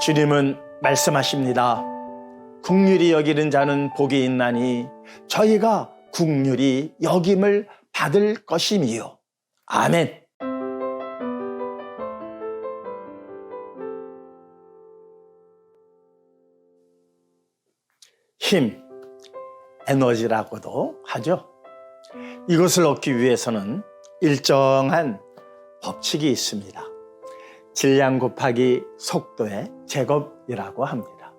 주님은 말씀하십니다. 국률이 여기는 자는 복이 있나니 저희가 국률이 여김을 받을 것임이요. 아멘. 힘, 에너지라고도 하죠. 이것을 얻기 위해서는 일정한 법칙이 있습니다. 질량 곱하기 속도의 제곱이라고 합니다.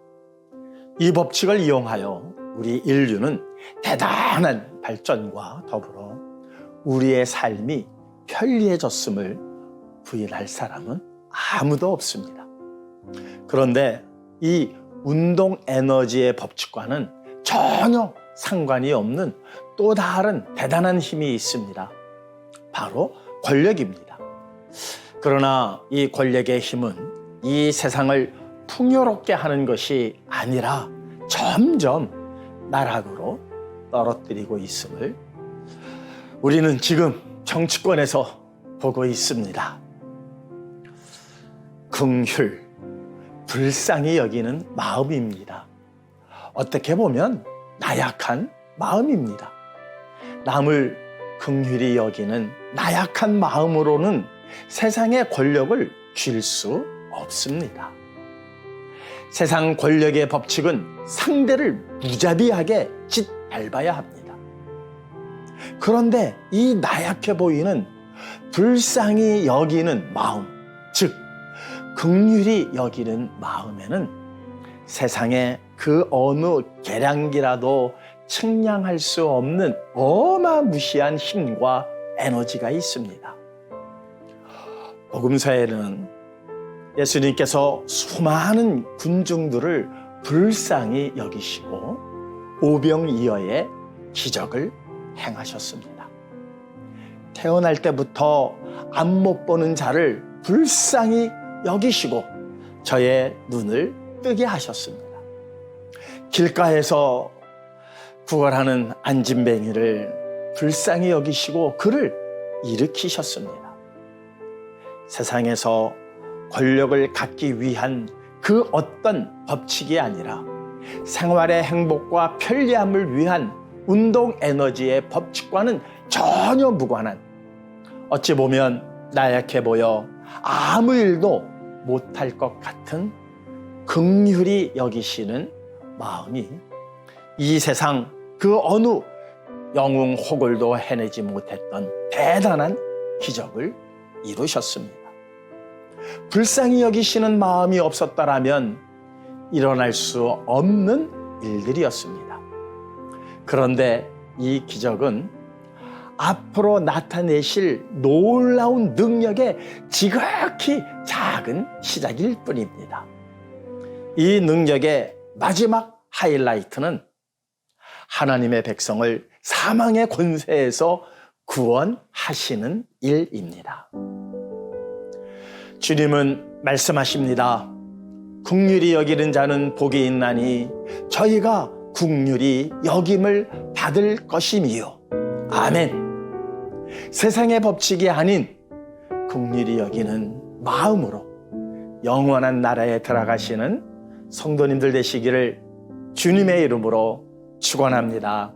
이 법칙을 이용하여 우리 인류는 대단한 발전과 더불어 우리의 삶이 편리해졌음을 부인할 사람은 아무도 없습니다. 그런데 이 운동 에너지의 법칙과는 전혀 상관이 없는 또 다른 대단한 힘이 있습니다. 바로 권력입니다. 그러나 이 권력의 힘은 이 세상을 풍요롭게 하는 것이 아니라 점점 나락으로 떨어뜨리고 있음을 우리는 지금 정치권에서 보고 있습니다. 긍휼, 불쌍히 여기는 마음입니다. 어떻게 보면 나약한 마음입니다. 남을 긍휼히 여기는 나약한 마음으로는 세상의 권력을 쥘 수 없습니다. 세상 권력의 법칙은 상대를 무자비하게 짓밟아야 합니다. 그런데 이 나약해 보이는 불쌍히 여기는 마음, 즉 극률이 여기는 마음에는 세상의 그 어느 계량기라도 측량할 수 없는 어마무시한 힘과 에너지가 있습니다. 복음서에는 예수님께서 수많은 군중들을 불쌍히 여기시고 오병이어의 기적을 행하셨습니다. 태어날 때부터 앞못 보는 자를 불쌍히 여기시고 저의 눈을 뜨게 하셨습니다. 길가에서 구걸하는 안진뱅이를 불쌍히 여기시고 그를 일으키셨습니다. 세상에서 권력을 갖기 위한 그 어떤 법칙이 아니라 생활의 행복과 편리함을 위한 운동 에너지의 법칙과는 전혀 무관한 어찌 보면 나약해 보여 아무 일도 못할 것 같은 긍휼히 여기시는 마음이 이 세상 그 어느 영웅 호걸도 해내지 못했던 대단한 기적을 이루셨습니다. 불쌍히 여기시는 마음이 없었다라면 일어날 수 없는 일들이었습니다. 그런데 이 기적은 앞으로 나타내실 놀라운 능력의 지극히 작은 시작일 뿐입니다. 이 능력의 마지막 하이라이트는 하나님의 백성을 사망의 권세에서 구원하시는 일입니다. 주님은 말씀하십니다. 국률이 여기는 자는 복이 있나니 저희가 국률이 여김을 받을 것임이요. 아멘. 세상의 법칙이 아닌 국률이 여기는 마음으로 영원한 나라에 들어가시는 성도님들 되시기를 주님의 이름으로 축원합니다.